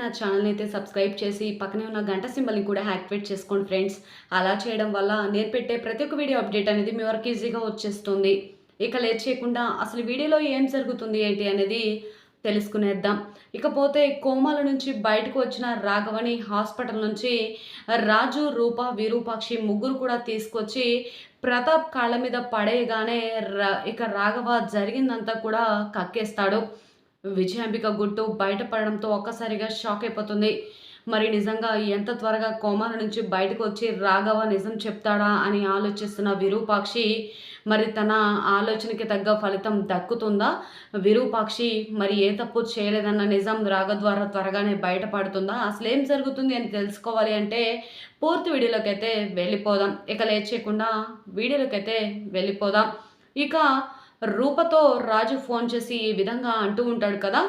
నా ఛానల్ని అయితే సబ్స్క్రైబ్ చేసి పక్కనే ఉన్న గంట సింబల్ని కూడా యాక్టివేట్ చేసుకోండి ఫ్రెండ్స్. అలా చేయడం వల్ల నేను పెట్టే ప్రతి ఒక్క వీడియో అప్డేట్ అనేది మీ వరకు ఈజీగా వచ్చేస్తుంది. ఇక లేట్ చేయకుండా అసలు వీడియోలో ఏం జరుగుతుంది ఏంటి అనేది తెలుసుకునేద్దాం. ఇకపోతే కోమాల నుంచి బయటకు వచ్చిన రాఘవని హాస్పిటల్ నుంచి రాజు రూప విరూపాక్షి ముగ్గురు కూడా తీసుకొచ్చి ప్రతాప్ కాళ్ళ మీద పడేయగానే రా ఇక రాఘవ జరిగిందంతా కూడా కక్కేస్తాడు. విజయాంబిక గుట్టు బయటపడడంతో ఒక్కసారిగా షాక్ అయిపోతుంది. మరి నిజంగా ఎంత త్వరగా కోమాల నుంచి బయటకు వచ్చి రాఘవ నిజం చెప్తాడా అని ఆలోచిస్తున్న విరూపాక్షి మరి తన ఆలోచనకి తగ్గ ఫలితం దక్కుతుందా? విరూపాక్షి మరి ఏ తప్పు చేయలేదన్న నిజం రాగ ద్వారా త్వరగానే బయటపడుతుందా? అసలు ఏం జరుగుతుంది అని తెలుసుకోవాలి అంటే పూర్తి వీడియోలోకి అయితే వెళ్ళిపోదాం. ఇక లేచేయకుండా చేయకుండా వీడియోలోకి అయితే వెళ్ళిపోదాం. ఇక రూపతో రాజు ఫోన్ చేసి ఈ విధంగా అంటూ ఉంటాడు కదా.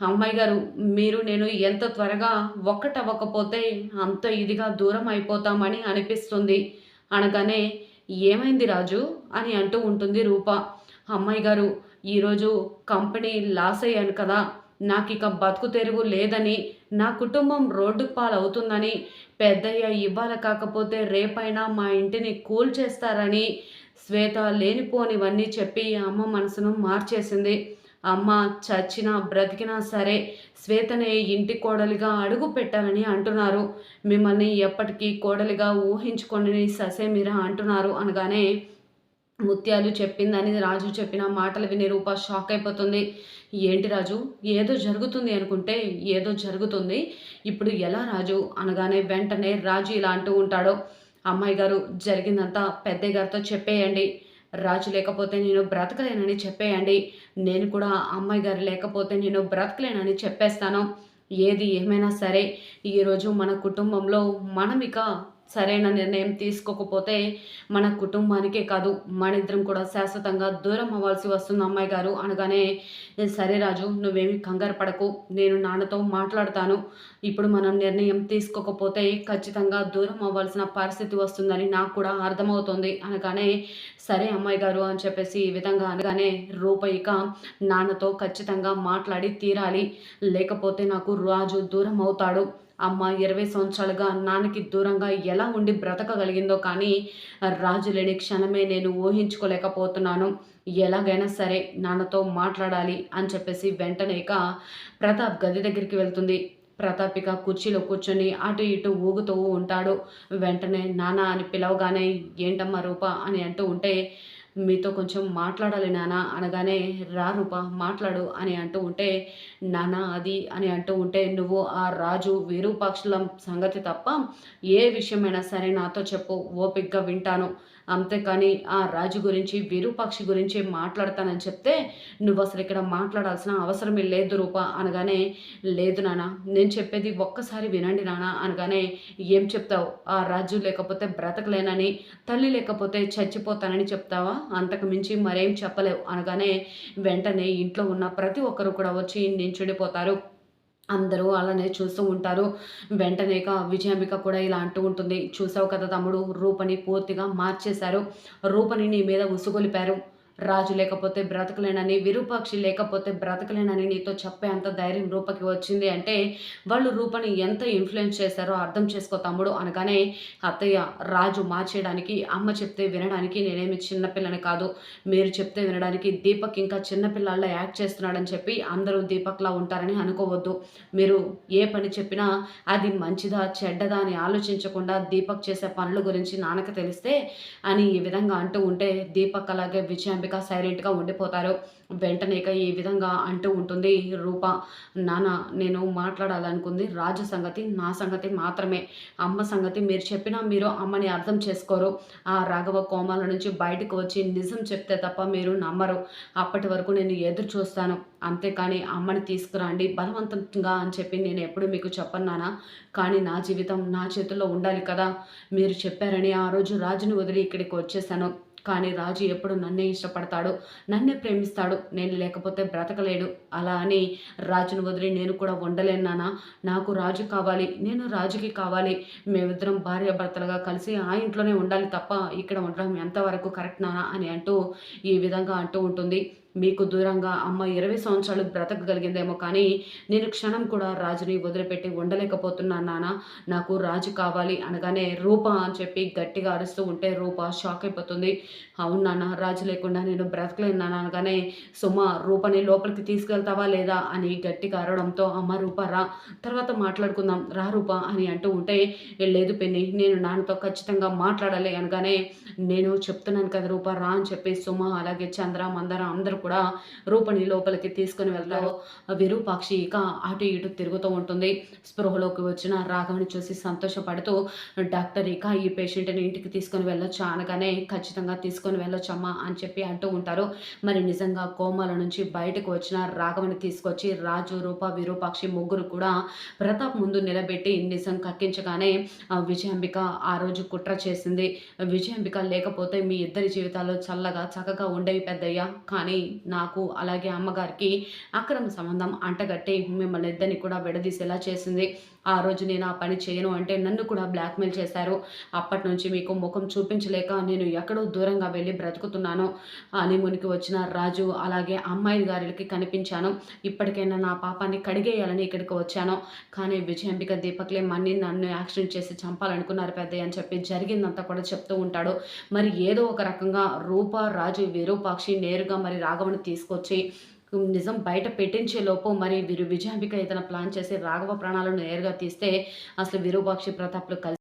అమ్మాయి గారు మీరు నేను ఎంత త్వరగా ఒక్కటవ్వకపోతే అంత ఇదిగా దూరం అయిపోతామని అనిపిస్తుంది. అనగానే ఏమైంది రాజు? అని అంటూ ఉంటుంది రూప. అమ్మాయి గారు ఈరోజు కంపెనీ లాస్ అయ్యాను కదా. నాకు ఇక బతుకు తెరువు లేదని నా కుటుంబం రోడ్డు పాలవుతుందని పెద్దయ్య ఇవ్వాలి కాకపోతే రేపైనా మా ఇంటిని కూల్ చేస్తారని శ్వేత లేనిపోనివన్నీ చెప్పి అమ్మ మనసును మార్చేసింది. అమ్మ చచ్చినా బ్రతికినా సరే శ్వేతనే ఇంటి కోడలిగా అడుగు పెట్టాలని అంటున్నారు. మిమ్మల్ని ఎప్పటికీ కోడలిగా ఊహించుకోండి ససేమిరా అంటున్నారు అనగానే ముత్యాలు చెప్పిందని రాజు చెప్పిన మాటలు విని రూప షాక్ అయిపోతుంది. ఏంటి రాజు? ఏదో జరుగుతుంది అనుకుంటే ఏదో జరుగుతుంది. ఇప్పుడు ఎలా రాజు? అనగానే వెంటనే రాజు ఇలా అంటూ ఉంటాడో. అమ్మాయి గారు జరిగిందంతా పెద్దయ్య గారితో చెప్పేయండి. రాజు లేకపోతే నేను బ్రతకలేనని చెప్పేయండి. నేను కూడా అమ్మాయి గారు లేకపోతే నేను బ్రతకలేనని చెప్పేస్తాను. ఏది ఏమైనా సరే ఈరోజు మన కుటుంబంలో మనం ఇక సరైన నిర్ణయం తీసుకోకపోతే మన కుటుంబానికే కాదు మన ఇద్దరం కూడా శాశ్వతంగా దూరం అవ్వాల్సి వస్తుంది అమ్మాయి గారు. అనగానే సరే రాజు నువ్వేమి కంగారు పడకు నేను నాన్నతో మాట్లాడతాను. ఇప్పుడు మనం నిర్ణయం తీసుకోకపోతే ఖచ్చితంగా దూరం అవ్వాల్సిన పరిస్థితి వస్తుందని నాకు కూడా అర్థమవుతుంది. అనగానే సరే అమ్మాయి గారు అని చెప్పేసి ఈ విధంగా అనగానే రూపయిక నాన్నతో ఖచ్చితంగా మాట్లాడి తీరాలి. లేకపోతే నాకు రాజు దూరం అవుతాడు. అమ్మ ఇరవై సంవత్సరాలుగా నాన్నకి దూరంగా ఎలా ఉండి బ్రతకగలిగిందో కానీ రాజు లేని క్షణమే నేను ఊహించుకోలేకపోతున్నాను. ఎలాగైనా సరే నాన్నతో మాట్లాడాలి అని చెప్పేసి వెంటనే ఇక ప్రతాప్ గది దగ్గరికి వెళ్తుంది. ప్రతాప్ ఇక కుర్చీలో కూర్చొని అటు ఇటు ఊగుతూ ఉంటాడు. వెంటనే నాన్న అని పిలవగానే ఏంటమ్మా రూప అని అంటూ ఉంటే మీతో కొంచెం మాట్లాడాలి నాన్న అనగానే రా రూప మాట్లాడు అని అంటూ ఉంటే నాన్న అది అని అంటూ ఉంటే నువ్వు ఆ రాజు విరూపాక్షుల సంగతి తప్ప ఏ విషయమైనా సరే నాతో చెప్పు ఓపిక్గా వింటాను. అంతేకాని ఆ రాజు గురించి విరూపాక్షి గురించి మాట్లాడతానని చెప్తే నువ్వు అసలు ఇక్కడ మాట్లాడాల్సిన అవసరమే లేదు రూప అనగానే లేదు నాన్న నేను చెప్పేది ఒక్కసారి వినండి నాన్న అనగానే ఏం చెప్తావు? ఆ రాజు లేకపోతే బ్రతకలేనని తల్లి లేకపోతే చచ్చిపోతానని చెప్తావా? అంతకు మించి మరేం చెప్పలేవు. అనగానే వెంటనే ఇంట్లో ఉన్న ప్రతి ఒక్కరు కూడా వచ్చి నించుడిపోతారు అందరూ అలానే చూస్తూ ఉంటారు. వెంటనే విజయాంబిక కూడా ఇలా అంటూ ఉంటుంది. చూసావు కదా తమ్ముడు రూపని పూర్తిగా మార్చేశారు. రూపని నీ మీద ఉసుగొలిపారు. రాజు లేకపోతే బ్రతకలేనని విరూపాక్షి లేకపోతే బ్రతకలేనని నీతో చెప్పే అంత ధైర్యం రూపకి వచ్చింది అంటే వాళ్ళు రూపని ఎంత ఇన్ఫ్లుయెన్స్ చేశారో అర్థం చేసుకో తమ్ముడు అనగానే అత్తయ్య రాజు మార్చేయడానికి అమ్మ చెప్తే వినడానికి నేనేమి చిన్నపిల్లని కాదు. మీరు చెప్తే వినడానికి దీపక్ ఇంకా చిన్నపిల్లల్లో యాక్ట్ చేస్తున్నాడని చెప్పి అందరూ దీపక్లా ఉంటారని అనుకోవద్దు. మీరు ఏ పని చెప్పినా అది మంచిదా చెడ్డదా అని ఆలోచించకుండా దీపక్ చేసే పనుల గురించి నాన్నకు తెలిస్తే అని ఈ విధంగా అంటూ ఉంటే దీపక్ అలాగే విజయం అంబిక సైలెంట్గా ఉండిపోతారు. వెంటనే ఈ విధంగా అంటూ ఉంటుంది రూప. నాన్న నేను మాట్లాడాలనుకుంది రాజు సంగతి నా సంగతి మాత్రమే. అమ్మ సంగతి మీరు చెప్పినా మీరు అమ్మని అర్థం చేసుకోరు. ఆ రాఘవ కోమాల నుంచి బయటకు వచ్చి నిజం చెప్తే తప్ప మీరు నమ్మరు. అప్పటి వరకు నేను ఎదురు చూస్తాను. అంతేకాని అమ్మని తీసుకురండి. బలవంతంగా అని చెప్పి నేను ఎప్పుడు మీకు చెప్పన్నానా కానీ నా జీవితం నా చేతుల్లో ఉండాలి కదా. మీరు చెప్పారని ఆ రోజు రాజుని వదిలి ఇక్కడికి వచ్చేసాను. కానీ రాజు ఎప్పుడు నన్నే ఇష్టపడతాడు నన్నే ప్రేమిస్తాడు నేను లేకపోతే బ్రతకలేడు. అలా అని రాజును వదిలి నేను కూడా ఉండలేనానా నాకు రాజు కావాలి నేను రాజుకి కావాలి. మేమిద్దరం భార్య భర్తలుగా కలిసి ఆ ఇంట్లోనే ఉండాలి తప్ప ఇక్కడ ఉండడం ఎంతవరకు కరెక్ట్ నానా అని అంటూ ఈ విధంగా అంటూ ఉంటుంది. మీకు దూరంగా అమ్మ ఇరవై సంవత్సరాలు బ్రతకగలిగిందేమో కానీ నేను క్షణం కూడా రాజుని వదిలిపెట్టి ఉండలేకపోతున్నాను నాన్న నాకు రాజు కావాలి అనగానే రూప అని చెప్పి గట్టిగా అరుస్తూ ఉంటే రూప షాక్ అయిపోతుంది. అవును నాన్న రాజు లేకుండా నేను బ్రతకలేను నాన్న అనగానే సుమ రూపని లోపలికి తీసుకెళ్తావా లేదా అని గట్టిగా అరవడంతో అమ్మ రూప రా. తర్వాత మాట్లాడుకుందాం రా రూప అని అంటూ ఉంటే లేదు పెన్ని నేను నాన్నతో ఖచ్చితంగా మాట్లాడాలి అనగానే నేను చెప్తున్నాను కదా రూప రా అని చెప్పి సుమ అలాగే చంద్ర మందర అందరూ కూడా రూపని లోపలికి తీసుకుని వెళ్తారు విరూపాక్షి ఇక అటు ఇటు తిరుగుతూ ఉంటుంది. స్పృహలోకి వచ్చిన రాఘవని చూసి సంతోషపడుతూ డాక్టర్ ఇక ఈ పేషెంట్ని ఇంటికి తీసుకొని వెళ్ళొచ్చు అనగానే ఖచ్చితంగా తీసుకొని వెళ్ళొచ్చమ్మా అని చెప్పి అంటూ ఉంటారు. మరి నిజంగా కోమాల నుంచి బయటకు వచ్చిన రాఘవని తీసుకొచ్చి రాజు రూప విరూపాక్షి ముగ్గురు కూడా ప్రతాప్ ముందు నిలబెట్టి నిజం కక్కించగానే విజయాంబిక ఆ రోజు కుట్ర చేసింది. విజయాంబిక లేకపోతే మీ ఇద్దరి జీవితాల్లో చల్లగా చక్కగా ఉండేవి పెద్దయ్య. కానీ నాకు అలాగే అమ్మగారికి అక్రమ సంబంధం అంటగట్టి మిమ్మల్ని ఇద్దరిని కూడా విడదీసేలా చేసింది. ఆ రోజు నేను ఆ పని చేయను అంటే నన్ను కూడా బ్లాక్మెయిల్ చేశారు. అప్పటి నుంచి మీకు ముఖం చూపించలేక నేను ఎక్కడో దూరంగా వెళ్ళి బ్రతుకుతున్నాను. హనీమూన్కి వచ్చిన రాజు అలాగే అమ్మాయి గారికి కనిపించాను. ఇప్పటికైనా నా పాపాన్ని కడిగేయాలని ఇక్కడికి వచ్చాను. కానీ విజయంబిక దీపక్లే మన్ని నన్ను యాక్సిడెంట్ చేసి చంపాలనుకున్నారు పెద్దయ్య అని చెప్పి జరిగిందంతా కూడా చెప్తూ ఉంటాడు. మరి ఏదో ఒక రకంగా రూప రాజు విరూపాక్షి నేరుగా మరి రాఘవను తీసుకొచ్చి నిజం బయట పెట్టించే లోపు మరి వీరు విజయాంబిక ఏదైనా ప్లాన్ చేసి రాఘవ ప్రాణాలను నేరుగా తీస్తే అసలు విరూపాక్షి ప్రతాప్లు కలిసి